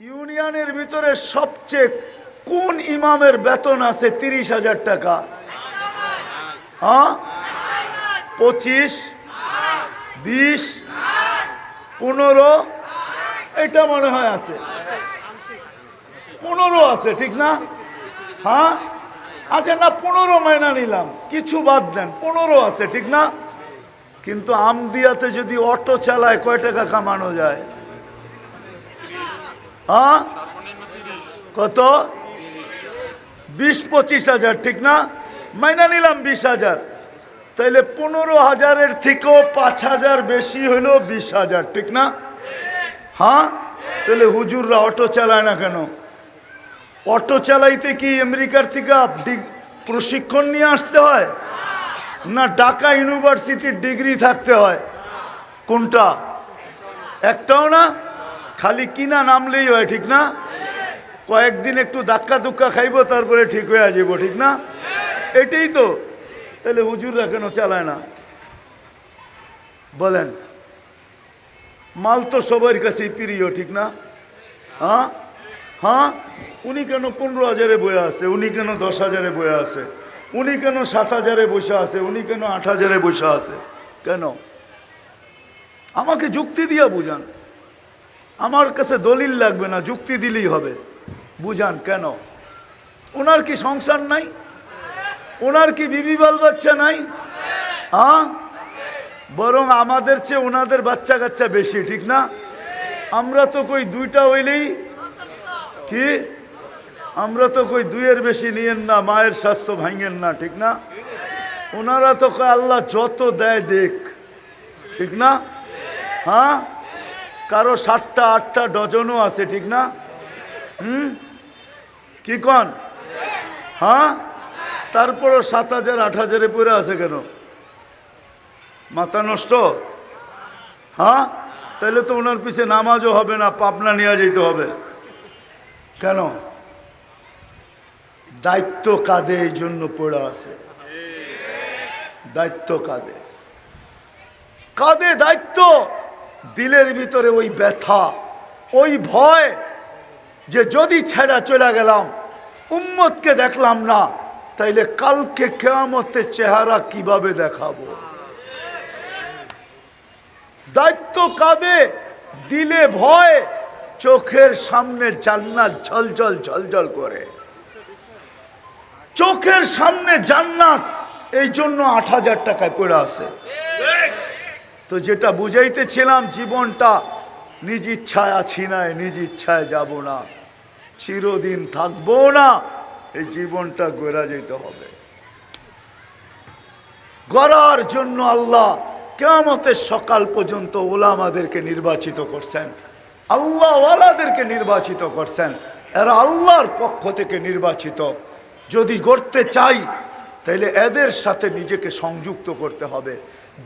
ইউনিয়নের ভিতরে সবচেয়ে কোন ইমামের বেতন আছে তিরিশ হাজার টাকা? হ্যাঁ? পঁচিশ? বিশ? পনেরো? এটা মনে হয় আছে। পনেরো আছে, ঠিক না? হ্যাঁ? আচ্ছা না, পনেরো মাইনা নিলাম। কিছু বাদ দেন, পনেরো আছে, ঠিক না? কিন্তু আমদিয়াতে যদি অটো চালায় কয় টাকা কামানো যায়? হ্যাঁ? কত? বিশ পঁচিশ হাজার, ঠিক না? মাইনা নিলাম বিশ হাজার। তাইলে পনেরো হাজারের থেকেও পাঁচ হাজার বেশি হইল বিশ হাজার, ঠিক না? হ্যাঁ? তাহলে হুজুররা অটো চালায় না কেন? অটো চালাইতে কি আমেরিকার থেকে প্রশিক্ষণ নিয়ে আসতে হয়? না ঢাকা ইউনিভার্সিটির ডিগ্রি থাকতে হয়? কোনটা? একটাও না? খালি কিনা নামলেই হয়, ঠিক না? কয়েকদিন একটু ধাক্কা ধুক্কা খাইবো, তারপরে ঠিক হয়ে যাব ঠিক না? এটাই তো। তাহলে হুজুররা কেন চালায় না? বলেন, মাল তো সবার কাছেই প্রিয়, ঠিক না? হ্যাঁ? হ্যাঁ? উনি কেন পনেরো হাজারে বয়ে আছে? উনি কেন দশ হাজারে বয়ে আছে? উনি কেন সাত হাজারে বসে আছে? উনি কেন আট হাজারে বসে আছে? কেন? আমাকে যুক্তি দিয়া বুঝান। আমার কাছে দলিল লাগবে না, যুক্তি দিলেই হবে। বুঝান কেন? ওনার কি সংসার নাই? ওনার কি বিবি বাল বাচ্চা নাই? হ্যাঁ? বরং আমাদের চেয়ে ওনাদের বাচ্চা কাচ্চা বেশি, ঠিক না? আমরা তো কই দুইটা হইলেই কি? আমরা তো কই দুইয়ের বেশি নিয়েন না, মায়ের স্বাস্থ্য ভাঙেন না, ঠিক না? ওনারা তো কয় আল্লাহ যত দেয় দেখ, ঠিক না? হ্যাঁ? কারও সাতটা, আটটা ডজনও আছে, ঠিক না? হুম? কি কন? হ্যাঁ? তারপরও সাত হাজার, আট হাজারে পরে আছে কেন? মাথা নষ্ট? হ্যাঁ? তাহলে তো ওনার পিছে নামাজও হবে না, পাবনা নিয়ে যেতে হবে। কেন? দায়িত্ব কাঁধে এই জন্য পড়ে আছে? দায়িত্ব কাঁধে কাঁধে দায়িত্ব? দিলের ভিতরে ওই ব্যথা, ওই ভয় যে যদি ছেড়া চলে গেলাম, উম্মতকে দেখলাম না, তাইলে কালকে কেয়ামতের চেহারা কীভাবে দেখাবো? দায়িত্ব কাঁদে দিলে ভয়, চোখের সামনে জান্নাত ঝলঝল ঝলঝল করে। চোখের সামনে জান্নাত এই জন্য আট হাজার টাকায় পড়ে আছে। তো যেটা বুঝাইতেছিলাম, জীবনটা নিজ ইচ্ছায় আছি নাই নিজ ইচ্ছায় যাব না। চিরদিন থাকব না, এই জীবনটা গড়া যেতে হবে। গড়ার জন্য আল্লাহ কেমতের সকাল পর্যন্ত ওলামাদেরকে নির্বাচিত করছেন। আল্লাহ ওয়ালাদেরকে নির্বাচিত করছেন। এরা আল্লাহর পক্ষ থেকে নির্বাচিত। যদি গড়তে চাই তাহলে এদের সাথে নিজেকে সংযুক্ত করতে হবে।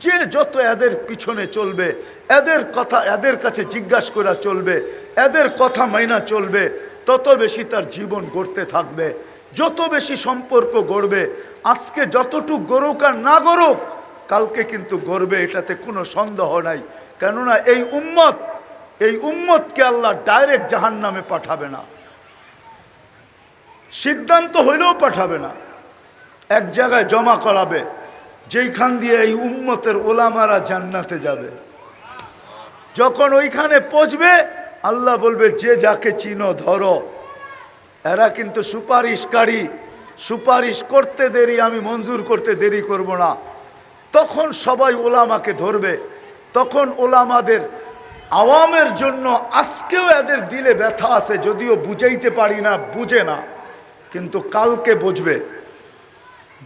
যে যত এদের পিছনে চলবে, এদের কথা এদের কাছে জিজ্ঞাসা করা চলবে, এদের কথা মাইনা চলবে, তত বেশি তার জীবন গড়তে থাকবে। যত বেশি সম্পর্ক গড়বে, আজকে যতটুক গড়ুক আর না গড়ুক, কালকে কিন্তু গড়বে, এটাতে কোনো সন্দেহ নাই। কেননা এই উম্মত, এই উম্মতকে আল্লাহ ডাইরেক্ট জাহান নামে পাঠাবে না। সিদ্ধান্ত হইলেও পাঠাবে না। এক জায়গায় জমা করাবে। যেইখান দিয়ে এই উম্মতের ওলামারা জান্নাতে যাবে। যখন ওইখানে পৌঁছবে, আল্লাহ বলবে, যে যাকে চিনো, ধরো। এরা কিন্তু সুপারিশকারী। সুপারিশ করতে দেরি, আমি মঞ্জুর করতে দেরি করব না। তখন সবাই ওলামাকে ধরবে। তখন ওলামাদের আওয়ামের জন্য আজকেও এদের দিলে ব্যথা আছে, যদিও বুঝাইতে পারি না, বুঝে না। কিন্তু কালকে বুঝবে।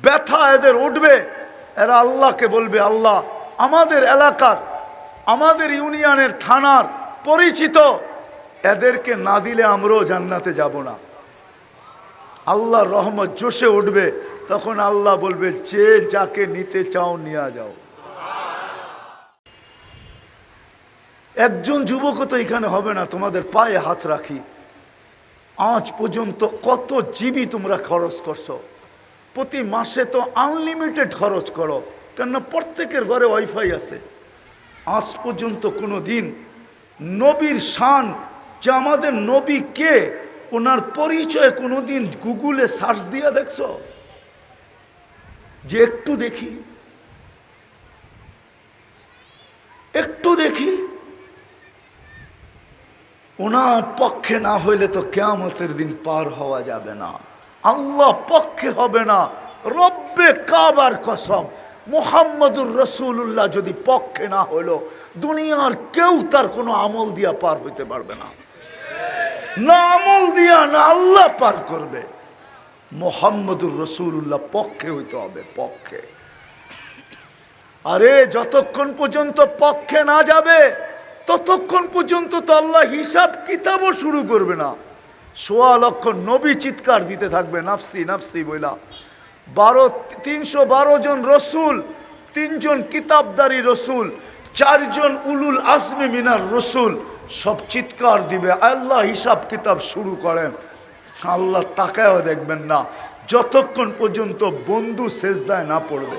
ব্যথা এদের উঠবে। এরা আল্লাহকে বলবে আল্লাহ। আমাদের এলাকার, আমাদের ইউনিয়নের থানার পরিচিত, এদেরকে না দিলে আমরাও জান্নাতে যাব না। আল্লাহর রহমত জোশে উঠবে, তখন আল্লাহ বলবে, যে যাকে নিতে চাও নিয়ে যাও। একজন যুবকও তো এখানে হবে না, তোমাদের পায়ে হাত রাখি। আজ পর্যন্ত কত জিবি তোমরা খরচ করছ? প্রতি মাসে তো আনলিমিটেড খরচ করো। কেননা প্রত্যেকের ঘরে ওয়াইফাই আছে। আজ পর্যন্ত কোনো দিন নবীর শান, যে আমাদের নবী কে, ওনার পরিচয় কোনো দিন গুগলে সার্চ দিয়ে দেখছ? যে একটু দেখি। একটু দেখি। ওনার পক্ষে না হইলে তো কেয়ামতের দিন পার হওয়া যাবে না। আল্লাহ পক্ষে হবে না। রব্বে কাবার কসম। মোহাম্মদুর রসুল্লাহ যদি পক্ষে না হইল দুনিয়ার কেউ তার কোনো আমল দিয়া পার হইতে পারবে না। না আমল দিয়া, না আল্লাহ পার করবে। মোহাম্মদুর রসুল্লাহ পক্ষে হইতে হবে, পক্ষে। আরে, যতক্ষণ পর্যন্ত পক্ষে না যাবে, ততক্ষণ পর্যন্ত তো আল্লাহ হিসাব কিতাবও শুরু করবে না। সোয়া লক্ষ নবী চিৎকার দিতে থাকবে, নাফসি নাফসি বইলা। বারো, তিনশো বারো জন রসুল, তিনজন কিতাবদারি রসুল, চারজন উলুল আজমি মিনার রসুল সব চিৎকার দিবে। আল্লাহ হিসাব কিতাব শুরু করেন। আল্লাহ তাকায়ও দেখবেন না, যতক্ষণ পর্যন্ত বন্ধু সেজদায় না পড়বে।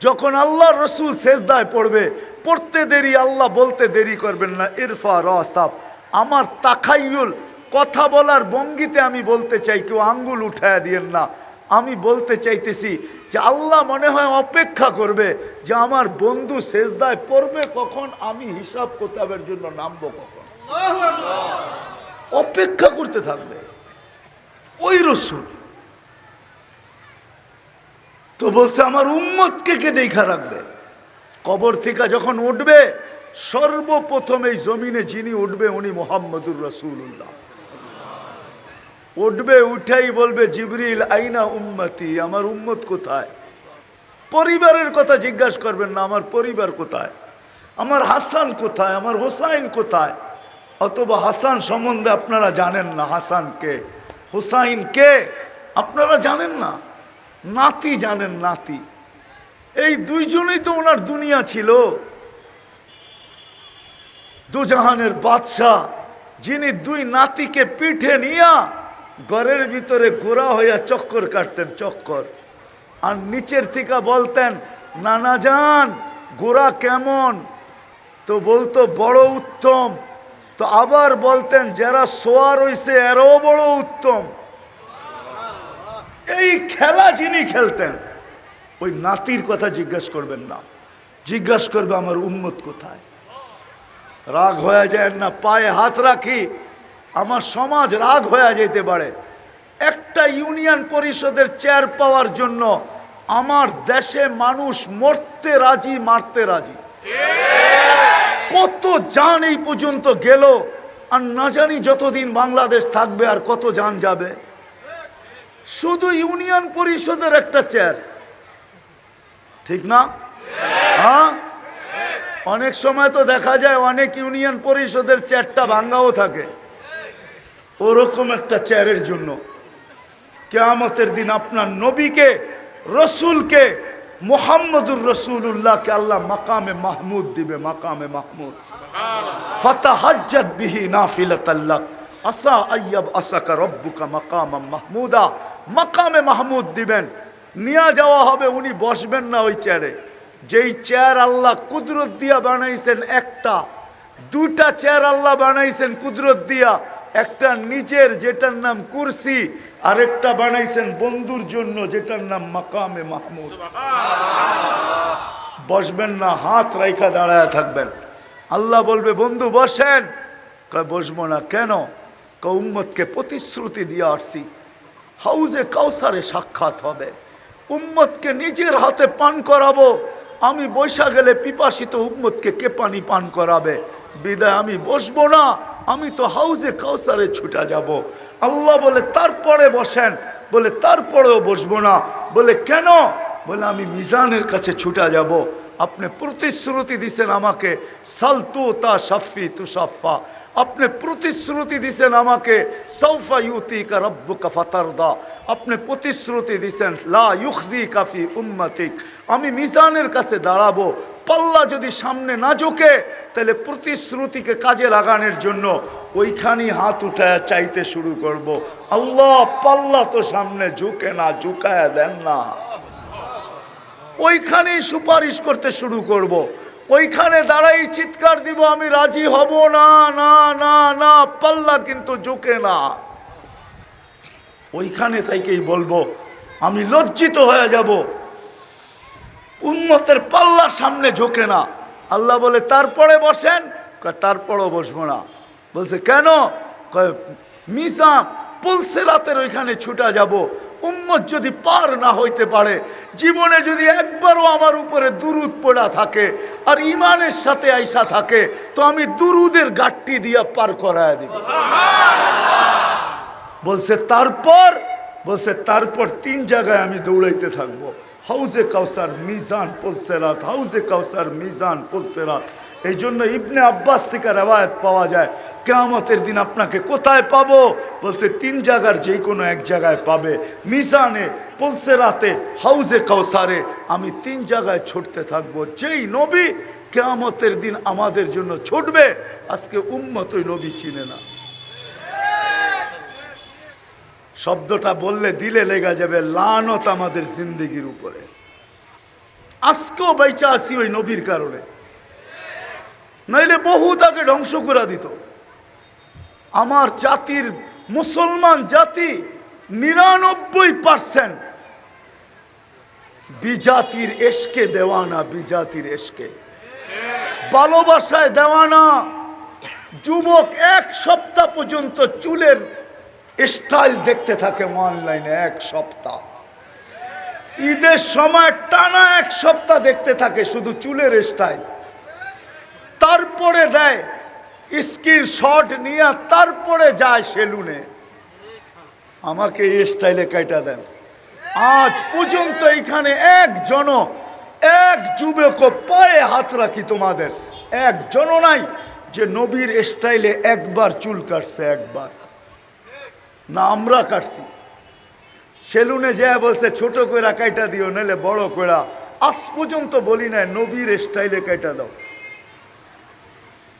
যখন আল্লাহ রসুল শেষদায় পড়বে, পড়তে দেরি, আল্লাহ বলতে দেরি করবেন না, ইরফা রসাব আমার তাকাইউল কথা বলার ভঙ্গিতে আমি বলতে চাই কেউ আঙ্গুল উঠায় দিয়েন না। আমি বলতে চাইতেছি যে আল্লাহ মনে হয় অপেক্ষা করবে যে আমার বন্ধু শেষদায় পড়বে কখন আমি হিসাব কোতাবের জন্য নামবো কখন। অপেক্ষা করতে থাকবে। ওই রসুল। তো বলছে আমার উম্মতকে কে দেখা রাখবে? কবর থেকে যখন উঠবে সর্বপ্রথম এই জমিনে যিনি উঠবে উনি মোহাম্মদুর রসুল্লাহ উঠবে, উঠেই বলবে, জিবরিল, আইনা উম্মতি? আমার উম্মত কোথায়? পরিবারের কথা জিজ্ঞাসা করবেন না, আমার পরিবার কোথায়? আমার হাসান কোথায়? আমার হোসাইন কোথায়? অথবা, হাসান সম্বন্ধে আপনারা জানেন না, হাসান কে? হোসাইন কে? আপনারা জানেন না? নাতি জানেন, নাতি। এই দুইজনেই তো ওনার দুনিয়া ছিল। দুজাহানের বাদশাহ, যিনি দুই নাতিকে পিঠে নিয়া ঘরের ভিতরে গোড়া হইয়া চক্কর কাটতেন, চক্কর। আর নিচের থেকে বলতেন, নানা যান গোড়া কেমন? তো বলতো, বড় উত্তম। তো আবার বলতেন, যারা সোয়ার হইছে এরও বড় উত্তম। এই খেলা যিনি খেলতেন, ওই নাতির কথা জিজ্ঞাসা করবেন না। জিজ্ঞাসা করবে, আমার উন্মত কোথায়? রাগ হয়ে যায় না, পায়ে হাত রাখি। আমার সমাজ রাগ হয়ে যেতে পারে। একটা ইউনিয়ন পরিষদের চেয়ার পাওয়ার জন্য আমার দেশে মানুষ মরতে রাজি, মারতে রাজি। কত যান এই পর্যন্ত গেল, আর না জানি যতদিন বাংলাদেশ থাকবে আর কত যান যাবে। শুধু ইউনিয়ন পরিষদের একটা চেয়ার। ঠিক না? হ্যাঁ? অনেক সময় তো দেখা যায় অনেক ইউনিয়ন পরিষদের চেয়ারটা ভাঙ্গাও থাকে। ওরকম একটা চেয়ারের জন্য। কেয়ামতের দিন আপনার নবীকে, রসুলকে, মোহাম্মদুর রসুল্লাহকে আল্লাহ মাকামে মাহমুদ দিবে, মাকামে মাহমুদ। ফাতাহাজ্জাত বিহি নাফিলাতাল্লাহ আসা আইয়াব আসাকা রব্বুকা মাকামা মাহমুদা। মাকামে মাহমুদ দিবেন। নিয়ে যাওয়া হবে, উনি বসবেন না ওই চেয়ারে। যেই চেয়ার আল্লাহ কুদরত দিয়া বানাইছেন একটা দুটা চেয়ার আল্লাহ বানাইছেন কুদরত দিয়া একটা নিজের যেটার নাম কুরসি আরেকটা বানাইছেন বন্ধুর জন্য যেটার নাম মাকামে মাহমুদ। বসবেন না হাত রাইখা দাঁড়ায় থাকবেন। আল্লাহ বলবে বন্ধু বসেন। কয় বসবো না কেন? উম্মতকে প্রতিশ্রুতি দিয়ে আসছি। হাউজে কাউসারে সাক্ষাৎ হবে। উম্মতকে নিজের হাতে পান করাবো। আমি বৈশা গেলে পিপাসিত উম্মতকে কে পানি পান করাবে? বিদায়, আমি বসবো না। আমি তো হাউজে কাউসারে ছুটা যাব। আল্লাহ বলে, তারপরে বসেন। বলে, তারপরেও বসবো না। বলে, কেন? বলে, আমি মিজানের কাছে ছুটা যাব। আপনি প্রতিশ্রুতি দিছেন আমাকে, সালতু তা সাফি তুষাফা আপনি প্রতিশ্রুতি দিছেন আমাকে সৌফা ইউতি কা রব্বু কাফাতারদা আপনি প্রতিশ্রুতি দিছেন, লা ইউখজি কাফি উম্মতিক। আমি মিজানের কাছে দাঁড়াবো, পাল্লা যদি সামনে না ঝোঁকে, তাহলে প্রতিশ্রুতিকে কাজে লাগানোর জন্য ওইখানেই হাত উঠায় চাইতে শুরু করব। আল্লাহ পাল্লা তো সামনে ঝুঁকে না, ঝুঁকায় দেন না। ওইখানেই সুপারিশ করতে শুরু করব। ওইখানে দাঁড়াই চিৎকার দিব, আমি রাজি হব না না না না, পাল্লা কিন্তু ঝুঁকে না। ওইখানে থেকেই বলব, আমি লজ্জিত হয়ে যাব। উন্মতের পাল্লার সামনে ঝোঁকে না। আল্লাহ বলে, তারপরে বসেন? তারপরও বসবো না। বলছে, কেন? কয় মিসা পুলসে রাতের ওইখানে ছুটা যাব। উম্মত যদি পার না হইতে পারে, জীবনে যদি একবারও আমার উপরে দুরুদ পড়া থাকে আর ইমানের সাথে আইসা থাকে, তো আমি দুরুদের গাঠটি দিয়া পার করায় দিব। বলছে, তারপর? বলছে, তারপর তিন জায়গায় আমি দৌড়াইতে থাকব। হাউজে কাউসার মিজান পুলসেরাত হাউজে কাউসার মিজান পুলসেরাত এই জন্য ইবনে আব্বাস থেকে রেওয়ায়ত পাওয়া যায়, কেয়ামতের দিন আপনাকে কোথায় পাবো? বলছে, তিন জায়গার যে কোনো এক জায়গায় পাবে। মিজানে পুলসেরাতে হাউজে কাউসারে আমি তিন জায়গায় ছুটতে থাকব। যেই নবী কেয়ামতের দিন আমাদের জন্য ছুটবে, আজকে উম্মতই নবী চিনে না। শব্দটা বললে দিলে লেগে যাবে, লানত আমাদের জিন্দগির উপরে। আজকেও বাইচা আসি ওই নবীর কারণে। নইলে বহু তাকে ধ্বংস করে দিত। আমার জাতির মুসলমান জাতি নিরানব্বই পার্সেন্ট বিজাতির এসকে দেওয়ানা বিজাতির এসকে। ভালোবাসায় দেওয়ানা যুবক এক সপ্তাহ পর্যন্ত চুলের স্টাইল দেখতে থাকে অনলাইনে এক সপ্তাহ। ঈদের সময় টানা এক সপ্তাহ দেখতে থাকে শুধু চুলের স্টাইল তারপরে দেয়, স্কিন শট নিয়ে তারপরে যায় সেলুনে। আমাকে এই স্টাইলে কাইটা দেন। আজ পর্যন্ত এখানে একজন এক যুবক পায়ে হাত রাখি তোমাদের। একজন নাই যে নবীর স্টাইলে একবার চুল কাটছে একবার। না, আমরা কাটছি। সেলুনে যায় বলছে, ছোট কইরা কাইটা দিও নাহলে বড় কইরা। আজ পর্যন্ত বলি না নবীর স্টাইলে কাইটা দাও।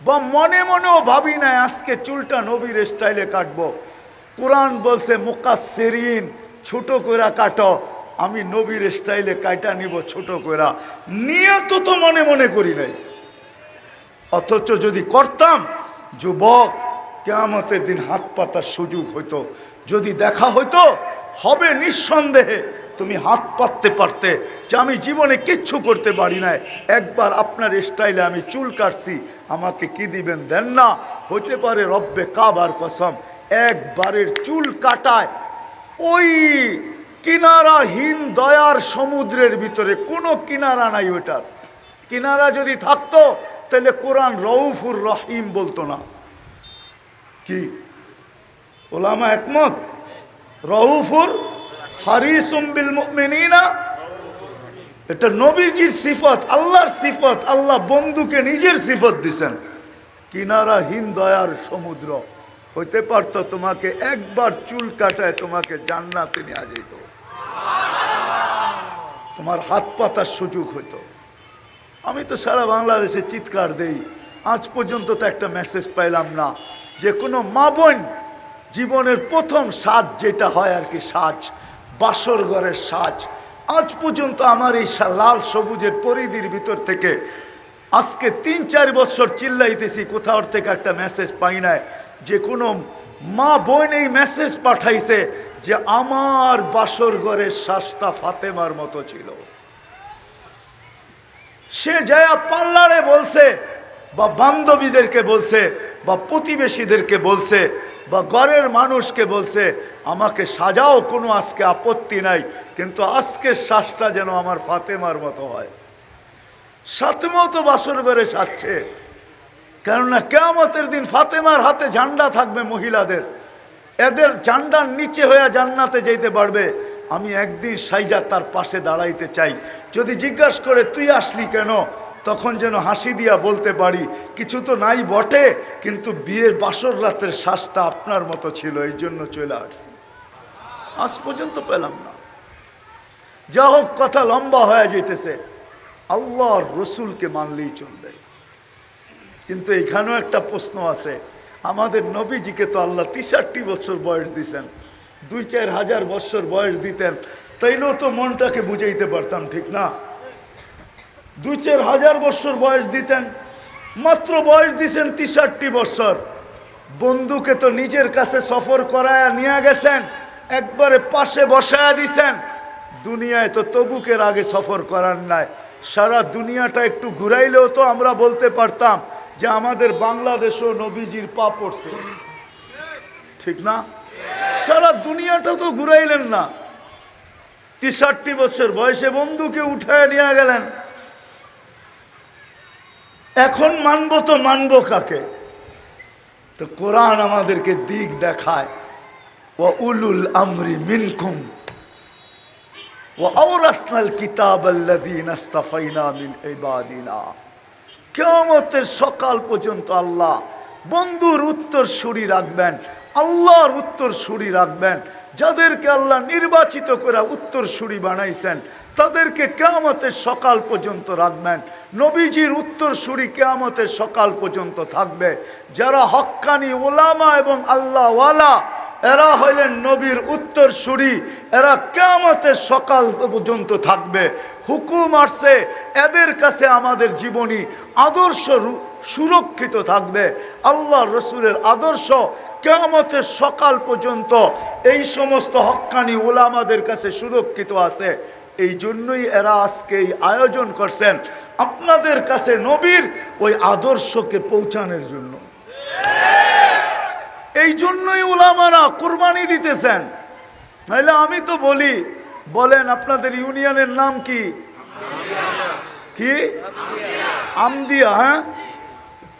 বা মনে মনেও ভাবি না, আজকে চুলটা নবীর স্টাইলে কাটবো। কোরআন বলছে মুকাসেরিন ছোট কইরা কাটো। আমি নবীর স্টাইলে কাইটা নিব ছোট কইরা। নিয়ে তো মনে মনে করি নাই। অথচ যদি করতাম, যুবক, কেয়ামতের দিন হাত পাতার সুযোগ হইতো। যদি দেখা হইতো, হবে নিঃসন্দেহে। তুমি হাত পাততে পারতে যে আমি জীবনে কিচ্ছু করতে পারি নাই। একবার আপনার স্টাইলে আমি চুল কাটছি, আমাকে কি দিবেন দেন না? হতে পারে রব্বে কাবার কসম, একবারের চুল কাটায় ওই কিনারাহীন দয়ার সমুদ্রের ভিতরে, কোনো কিনারা নাই ওটার কিনারা যদি থাকতো, তাহলে কোরআন রউফুর রহিম বলতো না। কি? ওলামা একমত? রউফুর হারিসুম বিল মুমিনিনা। এটা নবীজির সিফত, আল্লাহর সিফত। আল্লাহ বন্ধুকে নিজের সিফত দিছেন। কিনারাহীন দয়ার সমুদ্র, হইতে পারতো তোমাকে একবার চুল কাটায় তোমাকে জান্নাতে নেওয়া যেত। তোমার হাত পাতার সুযোগ হইতো। আমি তো সারা বাংলাদেশে চিৎকার দেই, আজ পর্যন্ত তো একটা মেসেজ পাইলাম না যে কোনো মা বোন জীবনের প্রথম সাজ যেটা হয় আর কি সাজ। বাসর ঘরের সাজ। আজ পর্যন্ত আমার এই লাল সবুজের পরিধির ভিতর থেকে আজকে তিন চার বছর চিল্লাইতেছি, কোথাও থেকে একটা মেসেজ পাই নাই। যে কোনো মা বোন এই মেসেজ পাঠাইছে যে আমার বাসর ঘরের শ্বাসটা ফাতেমার মতো ছিল। সে জয়া পাল্লারে বলছে বা বান্ধবীদেরকে বলছে বা প্রতিবেশীদেরকে বলছে, বা ঘরের মানুষকে বলছে, আমাকে সাজাও, কোনো আজকে আপত্তি নাই, কিন্তু আজকের শ্বাসটা যেন আমার ফাতেমার মতো হয়। সাতেমাও তো বাসর ঘরে সাজছে। কেননা কেয়ামতের দিন ফাতেমার হাতে ঝান্ডা থাকবে মহিলাদের। এদের ঝান্ডার নিচে হয়ে জান্নাতে যেতে পারবে। আমি একদিন সাইজা তার পাশে দাঁড়াইতে চাই। যদি জিজ্ঞাসা করে, তুই আসলি কেন? তখন যেন হাসি দিয়া বলতে পারি, কিছু তো নাই বটে, কিন্তু বিয়ের বাসর রাতের শ্বাসটা আপনার মতো ছিল, এই জন্য চলে আসছি। আজ পর্যন্ত পেলাম না। যা হোক, কথা লম্বা হয়ে যেতেছে আল্লাহর রসুলকে মানলেই চলবে। কিন্তু এখানেও একটা প্রশ্ন আছে। আমাদের নবীজিকে তো আল্লাহ তিষট্টি বছর বয়স দিছেন। দুই চার হাজার বছর বয়স দিতেন, তাইলেও তো মনটাকে বুঝাইতে পারতাম, ঠিক না? দুই চার হাজার বছর বয়স দিতেন, মাত্র বয়স দিছেন তিষট্টি বছর। বন্ধুকে তো নিজের কাছে সফর করায়া নিয়ে গেছেন, একবারে পাশে বসায়া দিছেন। দুনিয়ায় তো তবুকের আগে সফর করার নাই। সারা দুনিয়াটা একটু ঘুরাইলেও তো আমরা বলতে পারতাম যে আমাদের বাংলাদেশও নবীজির পা পড়ছে। ঠিক না? সারা দুনিয়াটা তো ঘুরাইলেন না। তিষট্টি বছর বয়সে বন্ধুকে উঠায় নিয়ে গেলেন। এখন মানব তো মানব কাকে? তো কোরআন আমাদেরকে দিক দেখায় ও উলুল আমরি মিনকুম ও আওরাসনাল কিতাব ইসতাফাইনা মিন ইবাদিনা। কিয়ামতের সকাল পর্যন্ত আল্লাহ বন্ধুর উত্তর সুরি রাখবেন আল্লাহর উত্তর সুরি রাখবেন। যাদেরকে আল্লাহ নির্বাচিত করে উত্তর সুরি বানাইছেন, তাদেরকে কেয়ামতের সকাল পর্যন্ত রাখবেন। নবীজির উত্তর সুরি কেয়ামতের সকাল পর্যন্ত থাকবে। যারা হক্কানি ওলামা এবং আল্লাহওয়ালা, এরা হইলেন নবীর উত্তর সুরি এরা কেয়ামতের সকাল পর্যন্ত থাকবে। হুকুম আসছে, এদের কাছে আমাদের জীবনী আদর্শ রু- সুরক্ষিত থাকবে। আল্লাহ রসুলের আদর্শ কেয়ামতের সকাল পর্যন্ত এই সমস্ত হক্কানি ওলামাদের কাছে সুরক্ষিত আছে। এই জন্যই এরা আজকে এই আয়োজন করছেন আপনাদের কাছে নবীর ওই আদর্শকে পৌঁছানোর জন্য। এই জন্যই ওলামারা কোরবানি দিতেছেন। নাহলে আমি তো বলি, বলেন আপনাদের ইউনিয়নের নাম কি? কি? আমদিয়া হ্যাঁ?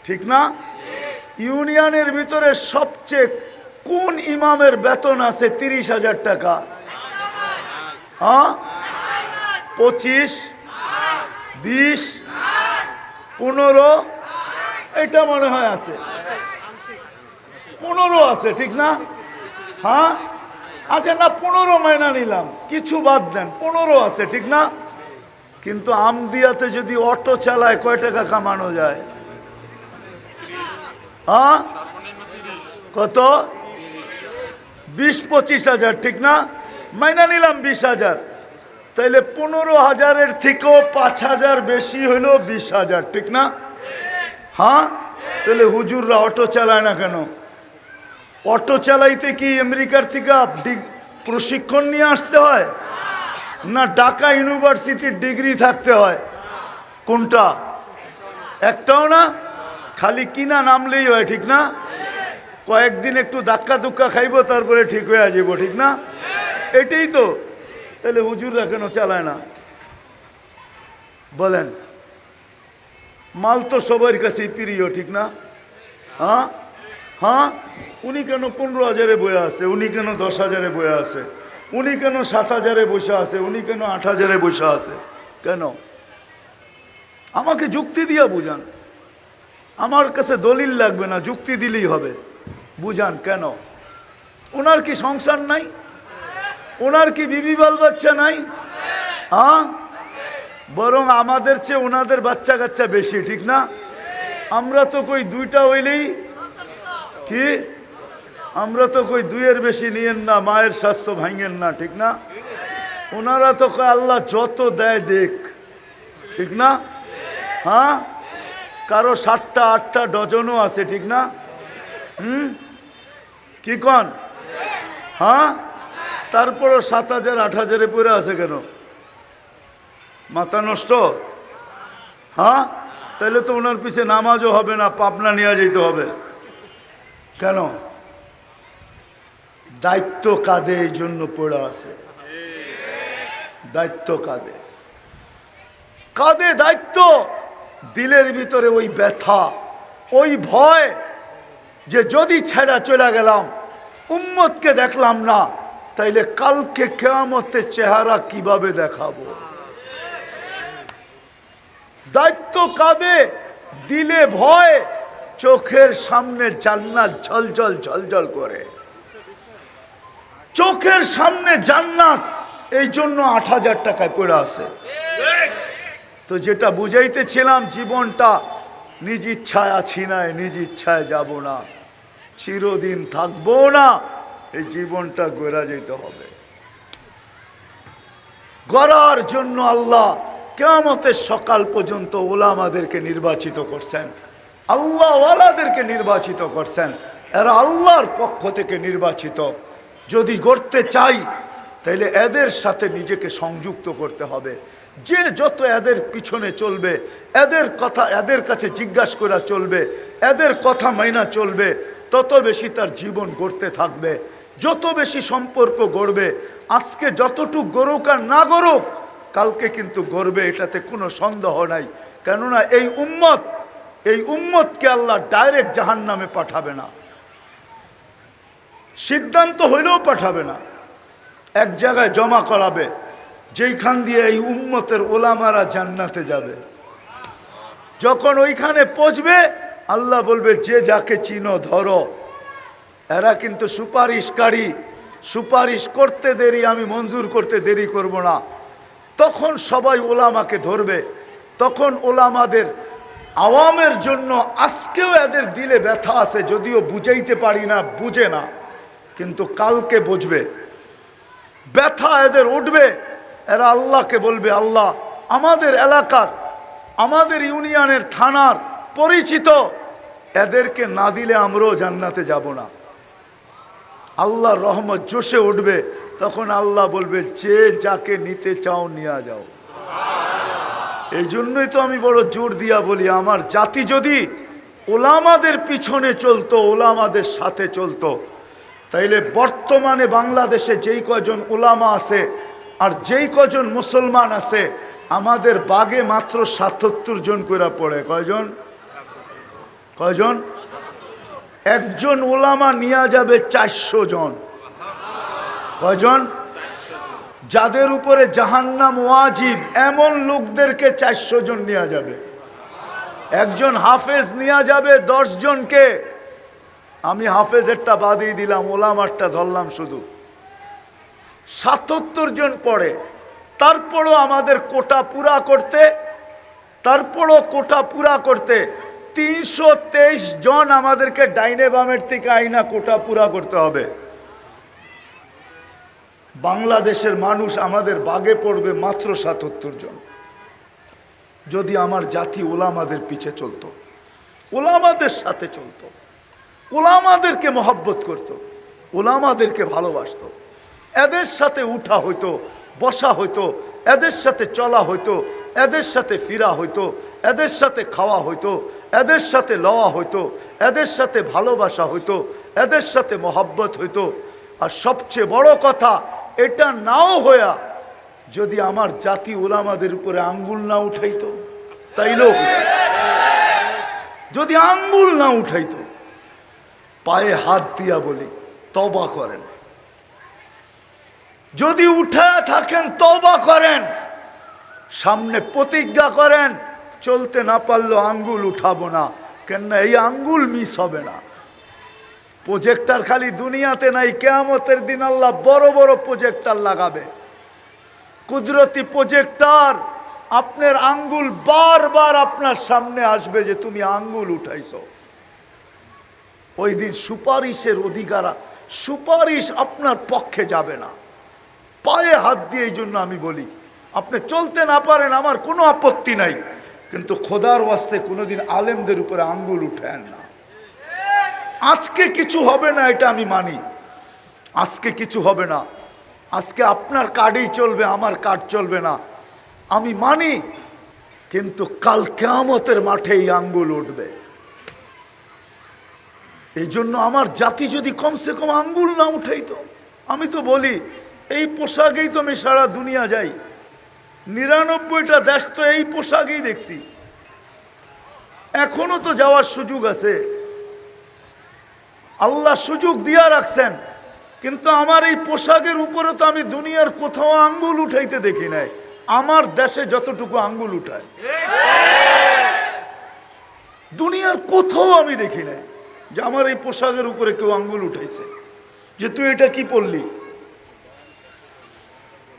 ঠিক না? ইউনিয়নের ভিতরে সবচেয়ে কোন ইমামের বেতন আছে তিরিশ হাজার টাকা? হ্যাঁ পঁচিশ? বিশ? পনেরো? এটা মনে হয় আছে। পনেরো আছে, ঠিক না? হ্যাঁ? আচ্ছা না, পনেরো মাইনা নিলাম। কিছু বাদ দেন, পনেরো আছে, ঠিক না? কিন্তু আমদিয়াতে যদি অটো চালায় কয় টাকা কামানো যায়? হ্যাঁ কত? বিশ পঁচিশ হাজার, ঠিক না? মাইনা নিলাম বিশ হাজার। তাইলে পনেরো হাজারের থেকেও পাঁচ হাজার বেশি হইল বিশ হাজার, ঠিক না? হ্যাঁ? তাহলে হুজুররা অটো চালায় না কেন? অটো চালাইতে কি আমেরিকার থেকে প্রশিক্ষণ নিয়ে আসতে হয়? না ঢাকা ইউনিভার্সিটির ডিগ্রি থাকতে হয়? কোনটা? একটাও না? খালি কিনা নামলেই হয়, ঠিক না? কয়েকদিন একটু ধাক্কা ধুক্কা খাইব, তারপরে ঠিক হয়ে যাব ঠিক না? এটাই তো। তাহলে হুজুররা কেন চালায় না? বলেন, মাল তো সবার কাছেই প্রিয়, ঠিক না? হ্যাঁ? হ্যাঁ? উনি কেন পনেরো হাজারে বয়ে আছে? উনি কেন দশ হাজারে বয়ে আছে? উনি কেন সাত হাজারে বসে আছে? উনি কেন আট হাজারে বসে আছে? কেন? আমাকে যুক্তি দিয়া বুঝান। আমার কাছে দলিল লাগবে না, যুক্তি দিলেই হবে। বুঝান কেন? ওনার কি সংসার নাই? ওনার কি বিবি বাল বাচ্চা নাই? হ্যাঁ? বরং আমাদের চেয়ে ওনাদের বাচ্চা কাচ্চা বেশি, ঠিক না? আমরা তো কই দুইটা হইলেই কি? আমরা তো কই দুইয়ের বেশি নিয়েন না, মায়ের স্বাস্থ্য ভাঙেন না, ঠিক না? ওনারা তো কয় আল্লাহ যত দেয় দেখ, ঠিক না? হ্যাঁ? কারও সাতটা, আটটা ডজনও আছে, ঠিক না? হুম? কি কন? হ্যাঁ? তারপরও সাত হাজার, আট হাজারে পরে আছে কেন? মাথা নষ্ট? হ্যাঁ? তাহলে তো ওনার পিছে নামাজও হবে না, পাবনা নিয়ে যেতে হবে। কেন? দায়িত্ব কাঁধে এই জন্য পড়ে আছে। দায়িত্ব কাঁধে। কাঁধে দায়িত্ব! দিলের ভিতরে ওই ব্যথা, ওই ভয় যে যদি ছেড়া চলে গেলাম, উম্মতকে দেখলাম না, তাইলে কালকে কেয়ামতের চেহারা কীভাবে দেখাবো? দায়িত্ব কাঁদে দিলে ভয়, চোখের সামনে জান্নাত ঝলঝল ঝলঝল করে। চোখের সামনে জান্নাত এই জন্য আট হাজার টাকায় পড়ে আছে। তো যেটা বুঝাইতেছিলাম, জীবনটা নিজ ইচ্ছায় আছি না নিজ ইচ্ছায় যাব না। চিরদিন থাকব না, এই জীবনটা গড়া যেতে হবে। গড়ার জন্য আল্লাহ কেয়ামতের সকাল পর্যন্ত ওলামাদেরকে নির্বাচিত করছেন। আল্লাহওয়ালাদেরকে নির্বাচিত করছেন। এরা আল্লাহর পক্ষ থেকে নির্বাচিত। যদি গড়তে চাই তাহলে এদের সাথে নিজেকে সংযুক্ত করতে হবে। যে যত এদের পিছনে চলবে, এদের কথা এদের কাছে জিজ্ঞাসা করা চলবে, এদের কথা মাইনা চলবে, তত বেশি তার জীবন গড়তে থাকবে। যত বেশি সম্পর্ক গড়বে, আজকে যতটুক গড়ুক আর না গড়ুক, কালকে কিন্তু গড়বে, এটাতে কোনো সন্দেহ নাই। কেননা এই উম্মত, এই উম্মতকে আল্লাহ ডাইরেক্ট জাহান নামে পাঠাবে না। সিদ্ধান্ত হইলেও পাঠাবে না। এক জায়গায় জমা করাবে। যেইখান দিয়ে এই উম্মতের ওলামারা জান্নাতে যাবে। যখন ওইখানে পৌঁছবে, আল্লাহ বলবে, যে যাকে চিনো, ধরো। এরা কিন্তু সুপারিশকারী। সুপারিশ করতে দেরি, আমি মঞ্জুর করতে দেরি করব না। তখন সবাই ওলামাকে ধরবে। তখন ওলামাদের আওয়ামের জন্য আজকেও এদের দিলে ব্যথা আছে, যদিও বুঝাইতে পারি না, বুঝে না। কিন্তু কালকে বুঝবে। ব্যথা এদের উঠবে। এরা আল্লাহকে বলবে আল্লাহ। আমাদের এলাকার, আমাদের ইউনিয়নের থানার পরিচিত, এদেরকে না দিলে আমরাও জান্নাতে যাব না। আল্লাহর রহমত জোশে উঠবে, তখন আল্লাহ বলবে, যে যাকে নিতে চাও নিয়ে যাও। এই জন্যই তো আমি বড় জোর দিয়া বলি, আমার জাতি যদি ওলামাদের পিছনে চলতো, ওলামাদের সাথে চলতো, তাইলে বর্তমানে বাংলাদেশে যেই কজন ওলামা আছে আর যেই কজন মুসলমান আছে, আমাদের বাগে মাত্র সাতাত্তর জন করে পড়ে। কয়জন? কয়জন? একজন ওলামা নিয়ে যাবে চারশো জন। কয়জন? যাদের উপরে জাহান্নাম ওয়াজিব, এমন লোকদেরকে চারশো জন নেওয়া যাবে। একজন হাফেজ নেওয়া যাবে দশ জনকে। আমি হাফেজেরটা বাদিয়ে দিলাম ওলামারটা ধরলাম শুধু। সাতাত্তর জন পড়ে। তারপরও আমাদের কোটা পুরা করতে, তারপরও কোটা পুরা করতে তিনশো তেইশ জন আমাদেরকে ডাইনে বামের থেকে আইনা কোটা পুরা করতে হবে। বাংলাদেশের মানুষ আমাদের বাগে পড়বে মাত্র সাতাত্তর জন। যদি আমার জাতি ওলামাদের পিছে চলতো, ওলামাদের সাথে চলতো, ওলামাদেরকে মহব্বত করত। ওলামাদেরকে ভালোবাসতো। এদের সাথে উঠা হইতো, বসা হইতো, এদের সাথে চলা হইতো, এদের সাথে ফিরা হইতো, এদের সাথে খাওয়া হইতো, এদের সাথে লওয়া হইতো, এদের সাথে ভালোবাসা হইতো, এদের সাথে মহব্বত হইতো আর সবচেয়ে বড় কথা, এটা নাও হইয়া যদি আমার জাতি ওলামাদের উপরে আঙ্গুল না উঠাইতো হইতো। যদি আঙ্গুল না উঠাইতো, পায়ে হাত দিয়া বলি তবা করেন যদি উঠে থাকেন তবা করেন, সামনে প্রতিজ্ঞা করেন, চলতে না পারলেও আঙ্গুল উঠাবো না। কেননা এই আঙ্গুল মিস হবে না। প্রজেক্টার খালি দুনিয়াতে নাই, কেয়ামতের দিন আল্লাহ বড় বড় প্রজেক্টার লাগাবে। কুদরতি প্রজেক্টার আপনার আঙ্গুল বারবার আপনার সামনে আসবে যে তুমি আঙ্গুল উঠাইছ। ওই দিন সুপারিশের অধিকারা, সুপারিশ আপনার পক্ষে যাবে না। পায়ে হাত দিয়ে এই জন্য আমি বলি, আপনি চলতে না পারেন, আমার কোনো আপত্তি নাই। কিন্তু খোদার ওয়াস্তে কোনোদিন আলেমদের উপরে আঙ্গুল উঠেন না। আজকে কিছু হবে না, এটা আমি মানি। আজকে কিছু হবে না। আজকে আপনার কার্ডেই চলবে, আমার কার্ড চলবে না। আমি মানি, কিন্তু কাল কেয়ামতের মাঠে এই আঙ্গুল উঠবে। এই জন্য আমার জাতি যদি কমসে কম আঙ্গুল না উঠেই তো আমি তো বলি এই পোশাকেই তো আমি সারা দুনিয়া যাই। নিরানব্বইটা দেশ তো এই পোশাকেই দেখছি। এখনও তো যাওয়ার সুযোগ আছে। আল্লাহ সুযোগ দিয়া রাখছেন, কিন্তু আমার এই পোশাকের উপরে তো আমি দুনিয়ার কোথাও আঙ্গুল উঠাইতে দেখি নাই। আমার দেশে যতটুকু আঙ্গুল উঠায়। দুনিয়ার কোথাও আমি দেখি নাই যে আমার এই পোশাকের উপরে কেউ আঙ্গুল উঠাইছে। যে তুই এটা কি পড়লি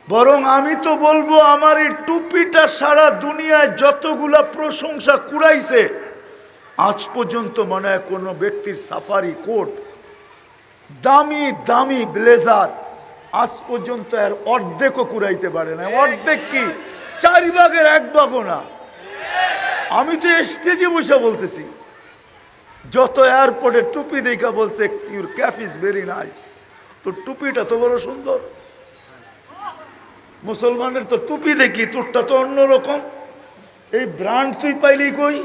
বরং আমি তো বলব, আমার এই টুপিটা সারা দুনিয়ায় যতগুলা প্রশংসা কুড়াইছে, আজ পর্যন্ত মনে হয় কোনো ব্যক্তির সাফারি কোট, দামি দামি ব্লেজার, আজ পর্যন্ত এর অর্ধেকও কুড়াইতে পারে না। অর্ধেক কি? চার ভাগের এক ভাগও না। আমি তো স্টেজে বসে বলতেছি, যত এয়ারপোর্টে টুপি দেখা বলছে your cap is very nice তো টুপিটা তো বড় সুন্দর। মুসলমানের তো টুপি দেখি তোরটা তো অন্যরকম। এই ব্র্যান্ড তুই পাইলি কই?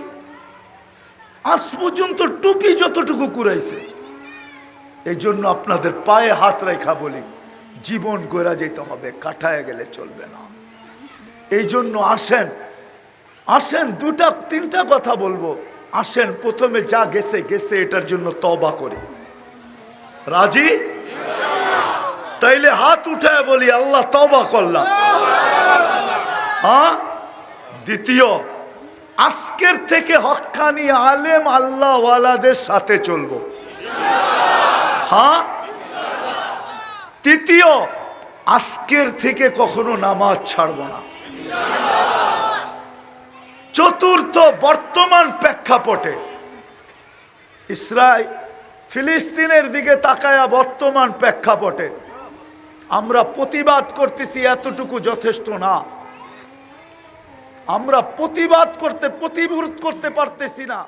আজ পর্যন্ত টুপি যতটুকু কুড়াইছে এই জন্য আপনাদের পায়ে হাত রেখা বলি, জীবন গোরা যেতে হবে, কাটায় গেলে চলবে না। এই জন্য আসেন আসেন, দুটা, তিনটা কথা বলব। আসেন, প্রথমে যা গেছে গেছে, এটার জন্য তবা করি। রাজি? তাইলে হাত উঠায় বলি, আল্লাহ তবা করলাম। হ্যাঁ? দ্বিতীয়, আজকের থেকে হক্কানি আলেম আল্লাহওয়ালাদের সাথে চলবো। হ্যাঁ? তৃতীয়, আজকের থেকে কখনো নামাজ ছাড়বো না। চতুর্থ, বর্তমান প্রেক্ষাপটে, ইসরায়েল ফিলিস্তিনের দিকে তাকায়া বর্তমান প্রেক্ষাপটে আমরা প্রতিবাদ করতেছি এতটুকু যথেষ্ট না। আমরা প্রতিবাদ করতে প্রতিরোধ করতে পারতেছি না।